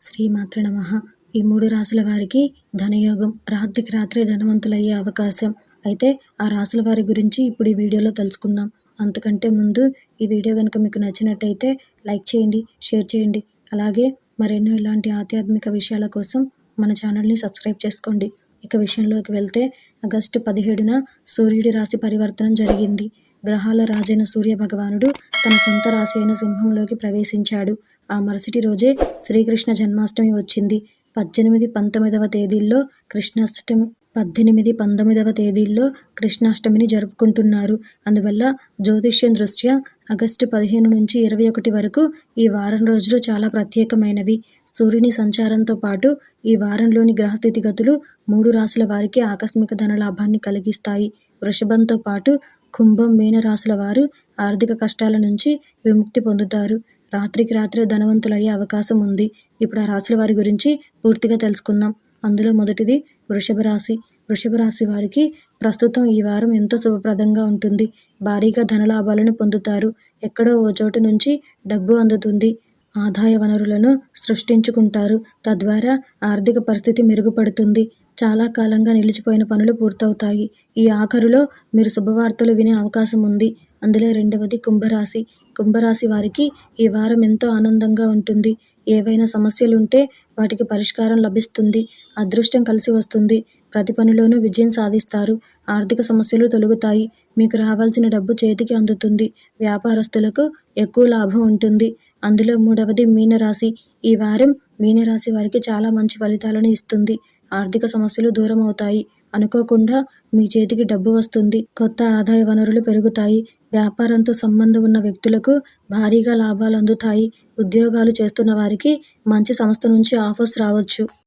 శ్రీమాత్ర నమ. ఈ మూడు రాసుల వారికి ధనయోగం రాత్రికి రాత్రే ధనవంతులయ్యే అవకాశం. అయితే ఆ రాసుల వారి గురించి ఇప్పుడు ఈ వీడియోలో తెలుసుకుందాం. అంతకంటే ముందు ఈ వీడియో కనుక మీకు నచ్చినట్టయితే లైక్ చేయండి షేర్ చేయండి. అలాగే మరెన్నో ఇలాంటి ఆధ్యాత్మిక విషయాల కోసం మన ఛానల్ని సబ్స్క్రైబ్ చేసుకోండి. ఇక విషయంలోకి వెళ్తే ఆగస్టు పదిహేడున సూర్యుడి రాశి పరివర్తనం జరిగింది. గ్రహాల రాజైన సూర్య భగవానుడు తన సొంత రాశి అయిన సింహంలోకి ప్రవేశించాడు. ఆ మరుసటి రోజే శ్రీకృష్ణ జన్మాష్టమి వచ్చింది. పద్దెనిమిది పంతొమ్మిదవ తేదీల్లో కృష్ణాష్టమి పద్దెనిమిది పంతొమ్మిదవ తేదీల్లో కృష్ణాష్టమిని జరుపుకుంటున్నారు. అందువల్ల జ్యోతిష్యం దృష్ట్యా ఆగస్టు పదిహేను నుంచి ఇరవై ఒకటి వరకు ఈ వారం రోజులు చాలా ప్రత్యేకమైనవి. సూర్యుని సంచారంతో పాటు ఈ వారంలోని గ్రహస్థితిగతులు మూడు రాసుల వారికి ఆకస్మిక ధనలాభాన్ని కలిగిస్తాయి. వృషభంతో పాటు కుంభం మీనరాశుల వారు ఆర్థిక కష్టాల నుంచి విముక్తి పొందుతారు. రాత్రికి రాత్రే ధనవంతులయ్యే అవకాశం ఉంది. ఇప్పుడు ఆ రాశుల వారి గురించి పూర్తిగా తెలుసుకుందాం. అందులో మొదటిది వృషభ రాశి. వృషభ రాశి వారికి ప్రస్తుతం ఈ వారం ఎంతో శుభప్రదంగా ఉంటుంది. భారీగా ధనలాభాలను పొందుతారు. ఎక్కడో ఓ చోటు నుంచి డబ్బు అందుతుంది. ఆదాయ వనరులను సృష్టించుకుంటారు. తద్వారా ఆర్థిక పరిస్థితి మెరుగుపడుతుంది. చాలా కాలంగా నిలిచిపోయిన పనులు పూర్తవుతాయి. ఈ ఆఖరులో మీరు శుభవార్తలు వినే అవకాశం ఉంది. అందులో రెండవది కుంభరాశి. కుంభరాశి వారికి ఈ వారం ఎంతో ఆనందంగా ఉంటుంది. ఏవైనా సమస్యలుంటే వాటికి పరిష్కారం లభిస్తుంది. అదృష్టం కలిసి వస్తుంది. ప్రతి పనిలోనూ విజయం సాధిస్తారు. ఆర్థిక సమస్యలు తొలగుతాయి. మీకు రావాల్సిన డబ్బు చేతికి అందుతుంది. వ్యాపారస్తులకు ఎక్కువ లాభం ఉంటుంది. అందులో మూడవది మీనరాశి. ఈ వారం మీనరాశి వారికి చాలా మంచి ఫలితాలను ఇస్తుంది. ఆర్థిక సమస్యలు దూరం అవుతాయి అనుకోకుండా మీ చేతికి డబ్బు వస్తుంది. కొత్త ఆదాయ వనరులు పెరుగుతాయి. వ్యాపారంతో సంబంధం ఉన్న వ్యక్తులకు భారీగా లాభాలు అందుతాయి. ఉద్యోగాలు చేస్తున్న వారికి మంచి సంస్థ నుంచి ఆఫర్స్ రావచ్చు.